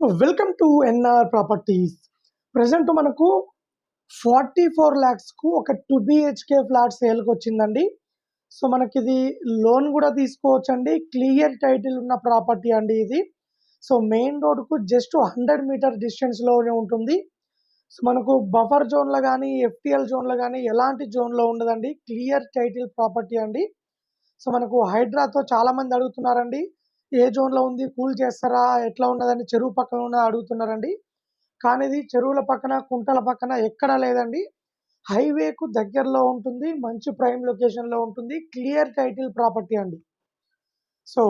Welcome to NR properties present మనకు forty four ల్యాక్స్కు ఒక టూ బిహెచ్కే ఫ్లాట్ సేల్కి వచ్చిందండి. సో మనకి ఇది లోన్ కూడా తీసుకోవచ్చండి. క్లియర్ టైటిల్ ఉన్న ప్రాపర్టీ అండి ఇది. సో మెయిన్ రోడ్కు జస్ట్ హండ్రెడ్ మీటర్ డిస్టెన్స్లోనే ఉంటుంది. సో మనకు బఫర్ జోన్లో కానీ ఎఫ్టిఎల్ జోన్లో కానీ ఎలాంటి జోన్లో ఉండదండి. క్లియర్ టైటిల్ ప్రాపర్టీ అండి. సో మనకు హైడ్రాతో చాలా మంది అడుగుతున్నారండి. ఏ జోన్లో ఉంది కూల్ చేస్తారా ఎట్లా ఉన్నదని చెరువు పక్కన ఉన్నది అడుగుతున్నారండి. కానీ ఇది చెరువుల పక్కన కుంటల పక్కన ఎక్కడా లేదండి. హైవేకు దగ్గరలో ఉంటుంది మంచి ప్రైమ్ లొకేషన్లో ఉంటుంది క్లియర్ టైటిల్ ప్రాపర్టీ అండి. సో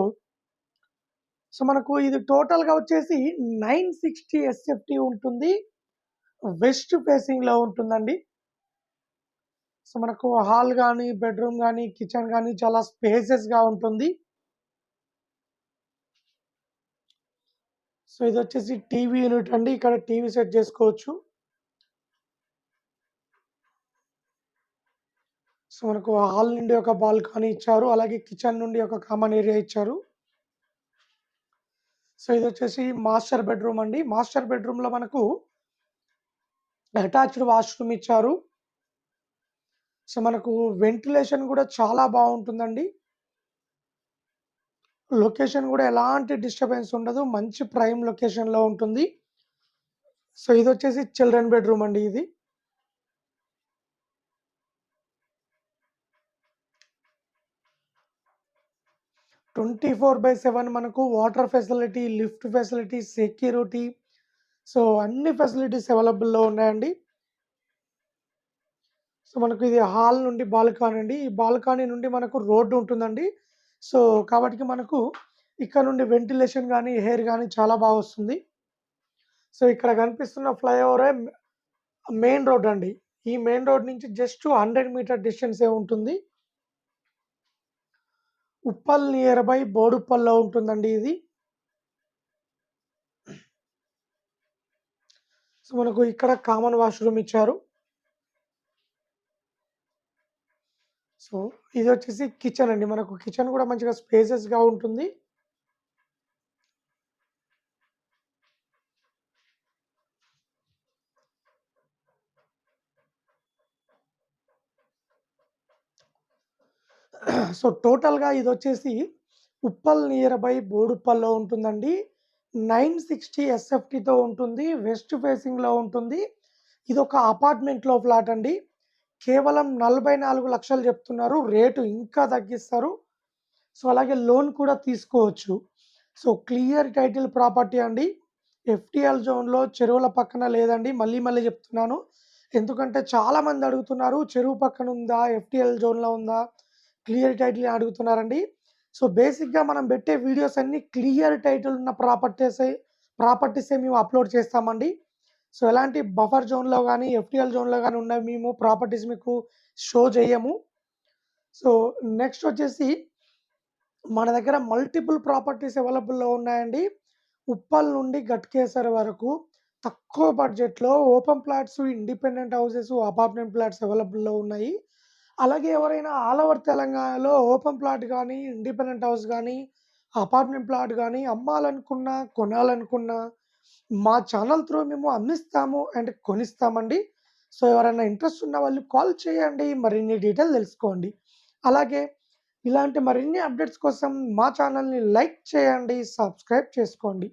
సో మనకు ఇది టోటల్గా వచ్చేసి నైన్ సిక్స్టీ ఎస్ఎఫ్టీ ఉంటుంది వెస్ట్ ఫేసింగ్లో ఉంటుందండి. సో మనకు హాల్ కానీ బెడ్రూమ్ కానీ కిచెన్ కానీ చాలా స్పేసెస్గా ఉంటుంది. సో ఇది వచ్చేసి టీవీ యూనిట్ అండి. ఇక్కడ టీవీ సెట్ చేసుకోవచ్చు. సో మనకు హాల్ నుండి ఒక బాల్కనీ ఇచ్చారు. అలాగే కిచెన్ నుండి ఒక కామన్ ఏరియా ఇచ్చారు. సో ఇది వచ్చేసి మాస్టర్ బెడ్రూమ్ అండి. మాస్టర్ బెడ్రూమ్లో మనకు అటాచ్డ్ వాష్రూమ్ ఇచ్చారు. సో మనకు వెంటిలేషన్ కూడా చాలా బాగుంటుందండి. లొకేషన్ కూడా ఎలాంటి డిస్టర్బెన్స్ ఉండదు. మంచి ప్రైమ్ లొకేషన్లో ఉంటుంది. సో ఇది వచ్చేసి చిల్డ్రన్ బెడ్రూమ్ అండి ఇది. ట్వంటీ ఫోర్ బై సెవెన్ మనకు water facility lift facility security. So అన్ని ఫెసిలిటీస్ అవైలబుల్లో ఉన్నాయండి. సో మనకు ఇది హాల్ నుండి బాల్కనీ అండి. ఈ బాల్కనీ నుండి మనకు రోడ్డు ఉంటుందండి. సో కాబట్టి మనకు ఇక్కడ నుండి వెంటిలేషన్ కానీ హెయిర్ కానీ చాలా బాగా వస్తుంది. సో ఇక్కడ కనిపిస్తున్న ఫ్లైఓవరే మెయిన్ రోడ్ అండి. ఈ మెయిన్ రోడ్ నుంచి జస్ట్ హండ్రెడ్ మీటర్ డిస్టెన్స్ ఏ ఉంటుంది. ఉప్పల్ నియర్ బై బోడుప్పల్లో ఉంటుందండి ఇది. సో మనకు ఇక్కడ కామన్ వాష్రూమ్ ఇచ్చారు. సో ఇది వచ్చేసి కిచెన్ అండి. మనకు కిచెన్ కూడా మంచిగా స్పేసెస్గా ఉంటుంది. సో టోటల్గా ఇది వచ్చేసి ఉప్పల్ నియర్ బై బోడుప్పల్లో ఉంటుందండి. నైన్ సిక్స్టీ ఎస్ఎఫ్టీతో ఉంటుంది. వెస్ట్ ఫేసింగ్లో ఉంటుంది. ఇది ఒక అపార్ట్మెంట్లో ఫ్లాట్ అండి. కేవలం నలభై నాలుగు లక్షలు చెప్తున్నారు. రేటు ఇంకా తగ్గిస్తారు. సో అలాగే లోన్ కూడా తీసుకోవచ్చు. సో క్లియర్ టైటిల్ ప్రాపర్టీ అండి. ఎఫ్టీఎల్ జోన్లో చెరువుల పక్కన లేదండి. మళ్ళీ మళ్ళీ చెప్తున్నాను. ఎందుకంటే చాలామంది అడుగుతున్నారు చెరువు పక్కన ఉందా? ఎఫ్టీఎల్ జోన్లో ఉందా? క్లియర్ టైటిల్ అడుగుతున్నారండి. సో బేసిక్గా మనం పెట్టే వీడియోస్ అన్నీ క్లియర్ టైటిల్ ఉన్న ప్రాపర్టీసే ప్రాపర్టీసే మేము అప్లోడ్ చేస్తామండి. సో ఎలాంటి బఫర్ జోన్లో కానీ ఎఫ్టిఎల్ జోన్లో కానీ ఉన్న మేము ప్రాపర్టీస్ మీకు షో చేయము. సో నెక్స్ట్ వచ్చేసి మన దగ్గర మల్టిపుల్ ప్రాపర్టీస్ అవైలబుల్లో ఉన్నాయండి. ఉప్పల్ నుండి గట్కేసర్ వరకు తక్కువ బడ్జెట్లో open plots independent houses apartment plots అవైలబుల్లో ఉన్నాయి. అలాగే ఎవరైనా ఆల్ ఓవర్ తెలంగాణలో ఓపెన్ ప్లాట్ కానీ ఇండిపెండెంట్ హౌస్ కానీ అపార్ట్మెంట్ ప్లాట్ కానీ అమ్మాలనుకున్నా కొనాలనుకున్నా మా ఛానల్ త్రూ మేము అమ్మిస్తాము అండ్ కొనిస్తామండి. సో ఎవరైనా ఇంట్రెస్ట్ ఉన్న వాళ్ళు కాల్ చేయండి మరిన్ని డీటెయిల్ తెలుసుకోండి. అలాగే ఇలాంటి మరిన్ని అప్డేట్స్ కోసం మా ఛానల్ని లైక్ చేయండి సబ్స్క్రైబ్ చేసుకోండి.